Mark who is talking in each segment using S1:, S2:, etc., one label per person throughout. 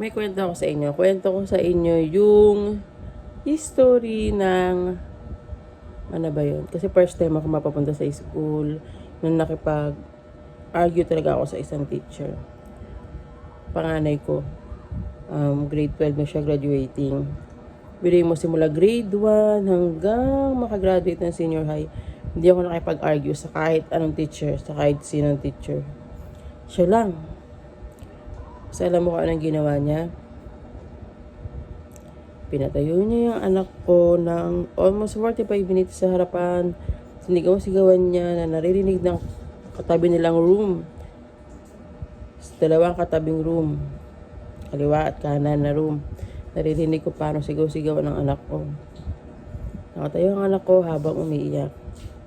S1: may kwento ako sa inyo. Kwento ko sa inyo yung history ng ano ba yun? Kasi first time ako mapapunta sa school nung nakipag argue talaga ako sa isang teacher. Panganay ko, um, grade 12 na siya graduating. Bilay mo simula grade 1 hanggang makagraduate ng senior high. Hindi ako nakipag-argue sa kahit anong teacher, sa kahit sinong teacher. Siya lang. Kasi alam mo kung anong ginawa niya? Pinatayo niya yung anak ko ng almost 45 minutes sa harapan. Sinigaw-sigawan niya na naririnig ng katabi nilang room. Sa dalawang katabing room. Kaliwa at kanan na room. Naririnig ko paano sigaw-sigawan ng anak ko. Nakatayo ang anak ko habang umiiyak.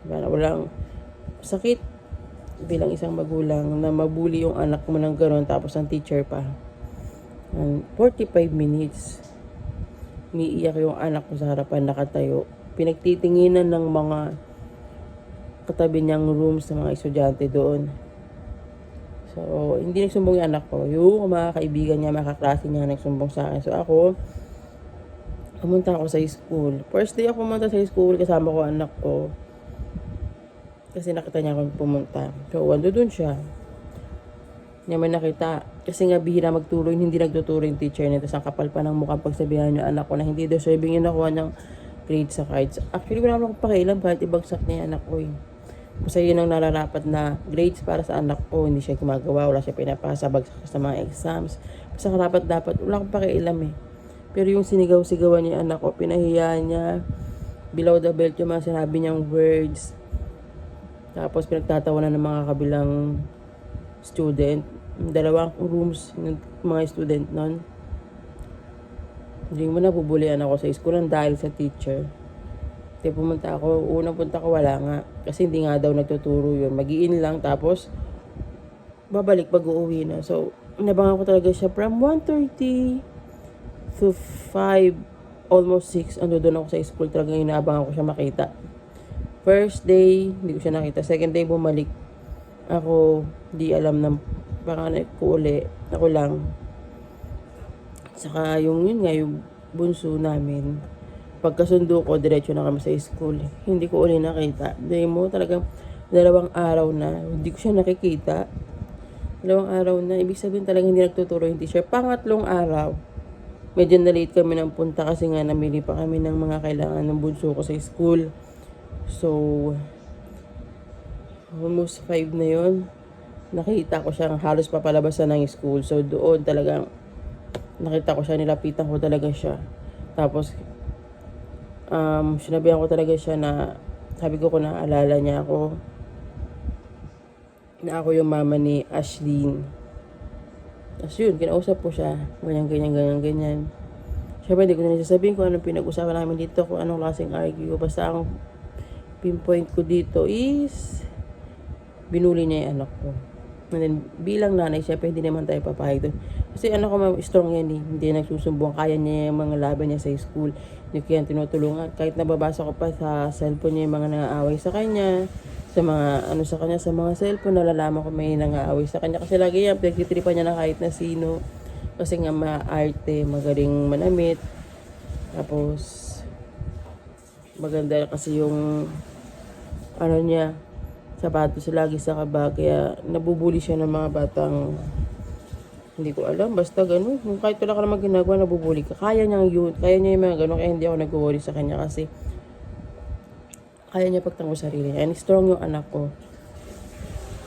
S1: Para walang sakit bilang isang magulang na mabuli yung anak mo ng gano'n tapos ang teacher pa. And 45 minutes. Umiiyak yung anak ko sa harapan nakatayo. Pinagtitinginan ng mga katabi niyang rooms ng mga estudyante doon. So, hindi nagsumbong yung anak ko. Yung mga kaibigan niya, mga kaklase niya nagsumbong sa akin. So, ako, pumunta ako sa school. First day ako pumunta sa school, kasama ko anak ko. Kasi nakita niya akong pumunta. So, wando dun siya. Niya may nakita. Kasi nga bihira magturo, hindi nagtuturo yung teacher niya. Tapos ang kapal pa ng mukha pagsabihan yung anak ko na hindi deserving yung nakuha ng grade sa cards. Actually, wala naman akong pakialam kahit ibagsak niya anak ko eh. Basta yun ang nararapat na grades para sa anak ko. Hindi siya gumagawa, wala siya pinapasa, bagsak sa mga exams. Basta karapat dapat, wala akong pakialam eh. Pero yung sinigaw-sigawan niya anak ko, pinahiya niya, below the belt yung mga sinabi niyang words. Tapos pinagtatawanan ng mga kabilang student. Dalawang rooms ng mga student nun. Hindi mo na bubulian ako sa school ng dahil sa teacher. Kaya pumunta ako, unang punta ko wala nga. Kasi hindi nga daw nagtuturo yun. Magiin lang tapos babalik pag uuwi na. So, nabangan ko talaga siya from 1.30 to 5, almost 6. Ando doon ako sa school talaga inaabangan ko siya makita. First day, hindi ko siya nakita. Second day, bumalik. Ako, di alam ng panganay ko uli. Ako lang. Saka yung yun nga, yung bunso namin. Pagkasundo ko, diretso na kami sa school. Hindi ko uli nakita. Dahil mo talagang dalawang araw na, hindi ko siya nakikita. Dalawang araw na, ibig sabihin talaga hindi nagtuturo yung teacher. Pangatlong araw, medyo na-late kami ng punta kasi nga namili pa kami ng mga kailangan ng bunso ko sa school. So, almost 5 na yon nakita ko siya halos papalabasan ng school. So, doon talagang nakita ko siya, nilapitan ko talaga siya. Tapos, um, sinabihan ko talaga siya na, sabi ko kung naaalala niya ako, na ako yung mama ni Ashlyn. Tapos yun, kinausap ko siya, ganyan, ganyan, ganyan, ganyan. Siyempre, hindi ko na sasabihin kung anong pinag-usapan namin dito, kung anong klaseng argue. Basta ang pinpoint ko dito is, binuli niya yung anak ko. And then, bilang nanay, syempre hindi naman tayo papayag doon. Kasi anak ko, strong yan eh. Hindi nagsusumbong. Kaya niya yung mga laban niya sa school. Hindi ko yan tinutulungan. Kahit nababasa ko pa sa cellphone niya yung mga nangaaway sa kanya. Sa mga, ano sa kanya, sa mga cellphone, nalalaman ko may nangaaway sa kanya. Kasi lagi yan, pinagtitripan niya na kahit na sino. Kasi nga maarte, magaling manamit. Tapos, maganda kasi yung, ano niya, sapatos lagi sa kaba. Kaya nabubuli siya ng mga batang hindi ko alam, basta ganun. Kahit wala ka naman ginagawa, nabubuli ka. Kaya niya yun. Kaya niya yung mga ganun. Kaya hindi ako nag-worry sa kanya kasi kaya niya pagtanggol sarili niya. And strong yung anak ko.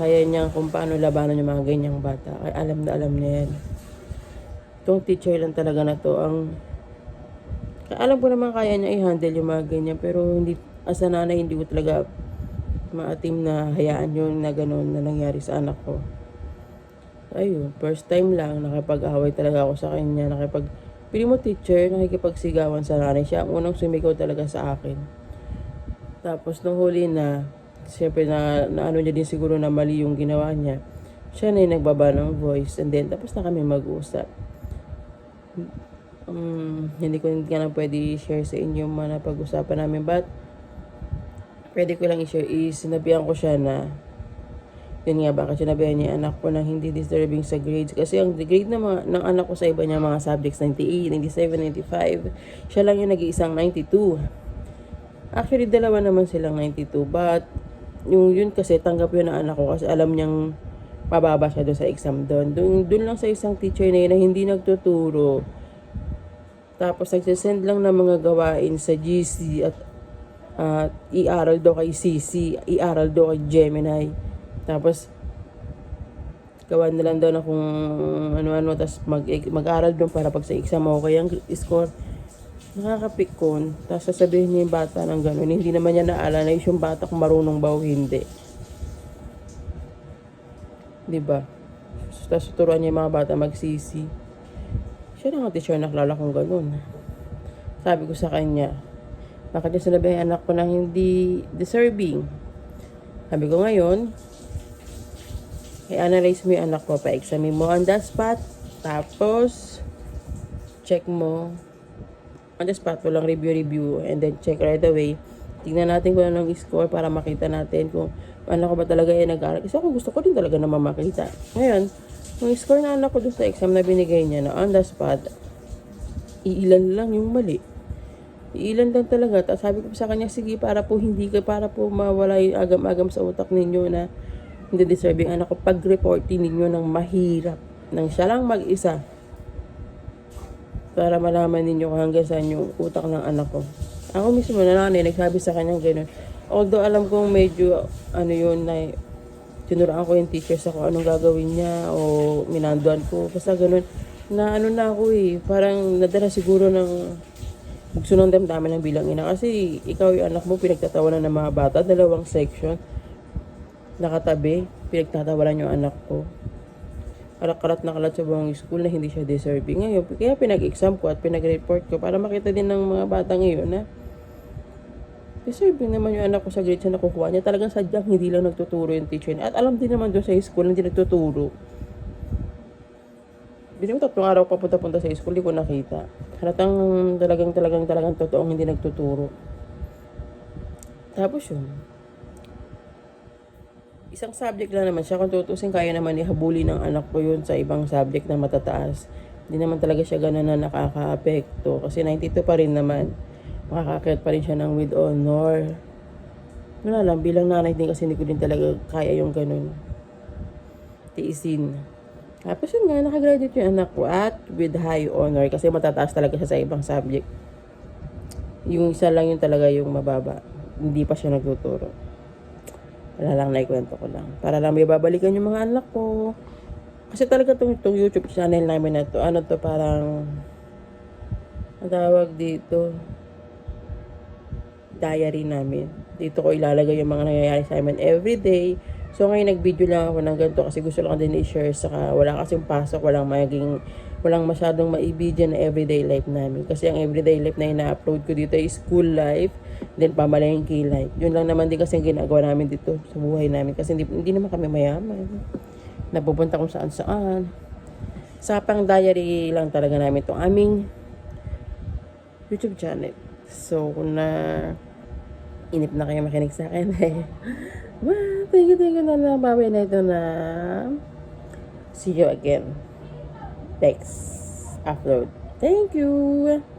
S1: Kaya niya kung paano labanan yung mga ganyang bata. Ay, alam na alam niya yan. Itong teacher lang talaga na to ang alam ko naman kaya niya i-handle yung mga ganyan pero hindi as a hindi ko talaga maatim na hayaan yun na gano'n na nangyari sa anak ko. Ayun, first time lang, nakipag-away talaga ako sa kanya, nakipag... Pili mo teacher, nakikipagsigawan sa nanay. Siya ang unang sumigaw talaga sa akin. Tapos nung huli na, siyempre na, na ano niya din siguro na mali yung ginawa niya. Siya na yung nagbaba ng voice and then tapos na kami mag-usap. Um, hindi ko hindi ka na pwede share sa inyo mga napag-usapan namin but pwede ko lang i-share is sinabihan ko siya na Yun nga, bakit sinabihan niya anak ko na hindi disturbing sa grades. Kasi ang grade ng, mga, ng anak ko sa iba niya mga subjects, 98, 97, 95. Siya lang yung nag-iisang 92. Actually, dalawa naman silang 92. But, yung yun kasi, tanggap yun ng anak ko kasi alam niyang mababa siya doon sa exam doon. Doon, doon lang sa isang teacher na yun na hindi nagtuturo. Tapos, nagsisend lang ng mga gawain sa GC at at i-aral daw kay CC, i-aral daw kay Gemini. Tapos, gawa na lang daw na kung ano-ano, tapos mag, mag-aral doon para pag sa exam okay ang score. Nakakapikon. Tapos sasabihin niya yung bata ng gano'n. Hindi naman niya na-analyze yung bata kung marunong ba o hindi. Di ba? Tapos turuan niya yung mga bata mag-CC. Siya lang ang teacher na nakilala kong gano'n. Sabi ko sa kanya, bakit niya sinabi ang anak ko na hindi deserving? Sabi ko ngayon, i-analyze mo yung anak mo, pa-examine mo on the spot, tapos, check mo on the spot, walang review-review, and then check right away. Tingnan natin kung anong score para makita natin kung anak ko ba talaga yung nag-aaral. Kasi ako gusto ko din talaga naman makita. Ngayon, yung score na anak ko dun sa exam na binigay niya na on the spot, iilan lang yung mali. Iilan lang talaga. Tapos sabi ko sa kanya, sige, para po hindi ka, para po mawala yung agam-agam sa utak ninyo na hindi deserving anak ko. Pag-reportin ninyo ng mahirap. Nang siya lang mag-isa. Para malaman ninyo kung hanggang saan yung utak ng anak ko. Ako mismo na nanay, nagsabi sa kanya gano'n. Although alam kong medyo, ano yun, na tinuraan ko yung teacher sa kung anong gagawin niya o minanduan ko. Basta ganun. Na ano na ako eh. Parang nadala siguro ng bugso ng damdamin ng bilang ina. Kasi ikaw yung anak mo, pinagtatawanan ng mga bata. Dalawang section. Nakatabi. Pinagtatawanan yung anak ko. Kalat-kalat na kalat sa buong school na hindi siya deserving. Ngayon, kaya pinag-exam ko at pinag-report ko para makita din ng mga bata ngayon na deserving naman yung anak ko sa grades na nakukuha niya. Talagang sadyang hindi lang nagtuturo yung teacher niya. At alam din naman doon sa school hindi nagtuturo. Bili mo tatlong araw papunta-punta sa school, hindi ko nakita. Halatang talagang talagang talagang totoong hindi nagtuturo. Tapos yun. Isang subject lang naman siya. Kung tutusin, kaya naman ihabuli ng anak ko yun sa ibang subject na matataas. Hindi naman talaga siya ganun na nakaka-apekto. Kasi 92 pa rin naman. Makakakit pa rin siya ng with honor. Wala lang, bilang nanay din kasi hindi ko din talaga kaya yung ganun. Tiisin. Tapos yun nga, nakagraduate yung anak ko at with high honor kasi matataas talaga siya sa ibang subject. Yung isa lang yun talaga yung mababa. Hindi pa siya nagtuturo. Wala lang naikwento ko lang. Para lang may babalikan yung mga anak ko. Kasi talaga itong, itong YouTube channel namin na to, ano to parang, ang tawag dito, diary namin. Dito ko ilalagay yung mga nangyayari sa amin everyday. So ngayon nag-video lang ako ng ganito kasi gusto lang din i-share saka wala kasing pasok, walang maging walang masyadong maibigyan na everyday life namin. Kasi ang everyday life na ina-upload ko dito is school life, then pamalengke life. Yun lang naman din kasi ang ginagawa namin dito sa buhay namin kasi hindi, hindi naman kami mayaman. Napupunta kung saan saan. Sa pang diary lang talaga namin itong aming YouTube channel. So, na inip na kayo makinig sa akin, eh, well, thank you, thank you na lang. Bawi na ito na see you again. Next upload. Thank you!